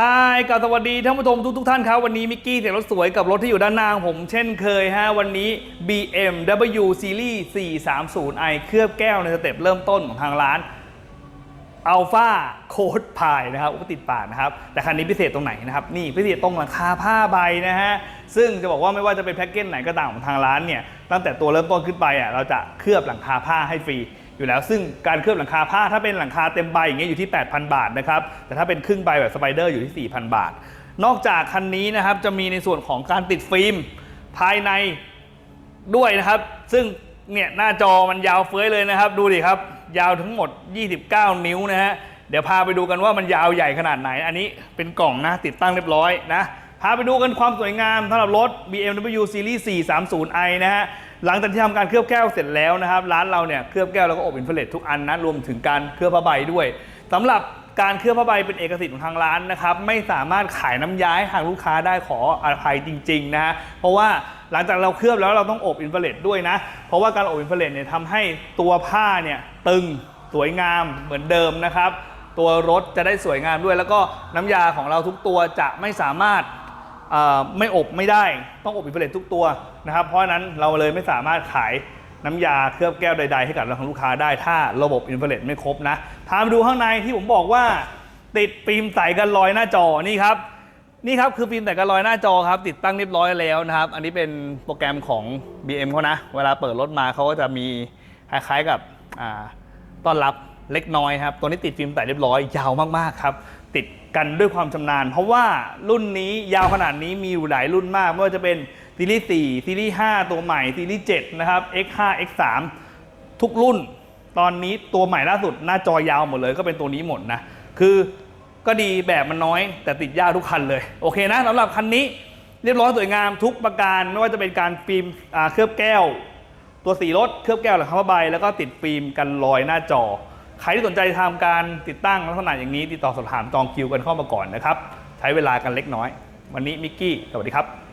ฮายกับสวัสดีท่านผู้ชมทุกทุกๆท่านครับ วันนี้มิกกี้เสียงรถสวยกับรถที่อยู่ด้านหน้างผม เช่นเคยฮะ วันนี้ BMW Series 430i เคลือบแก้วในสเต็ปเริ่มต้นของทางร้านอัลฟาโค้ดพายนะครับอุปติดปากนะครับ แต่คันนี้พิเศษตรงไหนนะครับ นี่พิเศษตรงหลังคาผ้าใบนะฮะ ซึ่งจะบอกว่าไม่ว่าจะเป็นแพ็กเกจไหนก็ตามของทางร้านเนี่ย ตั้งแต่ตัวเริ่มต้นขึ้นไปอะเราจะเคลือบหลังคาผ้าให้ฟรี อยู่แล้ว ซึ่งการเคลือบหลังคาผ้าถ้าเป็นหลังคาเต็มใบอย่างเงี้ยอยู่ที่ 8,000 บาทนะครับ แต่ถ้าเป็นครึ่งใบแบบสไปเดอร์อยู่ที่ 4,000 บาท นอกจากคันนี้นะครับจะมีในส่วนของการติดฟิล์มภายในด้วยนะครับ ซึ่งเนี่ยหน้าจอมันยาวเฟ้ยเลยนะครับ ดูดิครับ ยาวทั้งหมด 29 นิ้วนะฮะเดี๋ยวพาไปดูกันว่ามันยาวใหญ่ขนาดไหน อันนี้เป็นกล่องนะติดตั้งเรียบร้อยนะพาไปดูกันความสวยงามสำหรับรถ BMW Series 430i นะฮะ หลังจากที่ทำการเคลือบแก้วเสร็จแล้วนะครับ ร้านเราเนี่ยเคลือบแก้วแล้วก็อบอินฟราเรดทุกอันนะรวมถึงการเคลือบผ้าใบด้วยสำหรับการเคลือบผ้าใบเป็นเอกสิทธิ์ของทางร้านนะครับไม่สามารถขายน้ำย้ายทางลูกค้าได้ขออภัยจริงๆนะฮะเพราะว่าหลังจากเราเคลือบแล้วเราต้องอบอินฟราเรดด้วยนะ เพราะว่าการอบอินฟราเรดเนี่ยทำให้ตัวผ้าเนี่ยตึงสวยงามเหมือนเดิมนะครับ ตัวรถจะได้สวยงามด้วย แล้วก็น้ำยาของเราทุกตัวจะไม่สามารถ ไม่อบไม่ได้ต้องอบอินฟราเรดทุกตัวนะครับเพราะนั้นเราเลยไม่สามารถขายน้ำยาเคลือบแก้วใด ๆ ให้กับเราของลูกค้าได้ถ้าระบบอินฟราเรดไม่ครบนะพามาดูข้างในที่ผมบอกว่า ติดฟิล์มใสกันรอยหน้าจอนี่ครับนี่ครับคือฟิล์มใสกันรอยหน้าจอครับ ติดตั้งเรียบร้อยแล้วนะครับ อันนี้เป็นโปรแกรมของ BM เขานะ เวลาเปิดรถมาเขาก็จะมีคล้ายๆกับต้อนรับเล็กน้อยครับ ตัวนี้ติดฟิล์มแต่เรียบร้อยยาวมากๆครับ ติดกันด้วยความชำนาญ เพราะว่ารุ่นนี้ยาวขนาดนี้มีอยู่หลายรุ่นมาก ไม่ว่าจะเป็นซีรีส์4ซีรีส์5ตัวใหม่ซีรีส์7นะครับ X5 X3 ทุกรุ่น ตอนนี้ตัวใหม่ล่าสุดหน้าจอยาวหมดเลยก็เป็นตัวนี้หมดนะ คือก็ดีแบบมันน้อย แต่ติดยากทุกคันเลย โอเคนะสำหรับคันนี้เรียบร้อยสวยงามทุกประการ ไม่ว่าจะเป็นการฟิล์มเคลือบแก้ว ตัวสีรถเคลือบแก้วหลังคาผ้าใบแล้วก็ติดฟิล์มกันรอยหน้าจอ ใครที่สนใจทำการติดตั้งลักษณะอย่างนี้ติดต่อสอบถามจองคิวกันเข้ามาก่อนนะครับ ใช้เวลากันเล็กน้อย วันนี้มิกกี้ สวัสดีครับ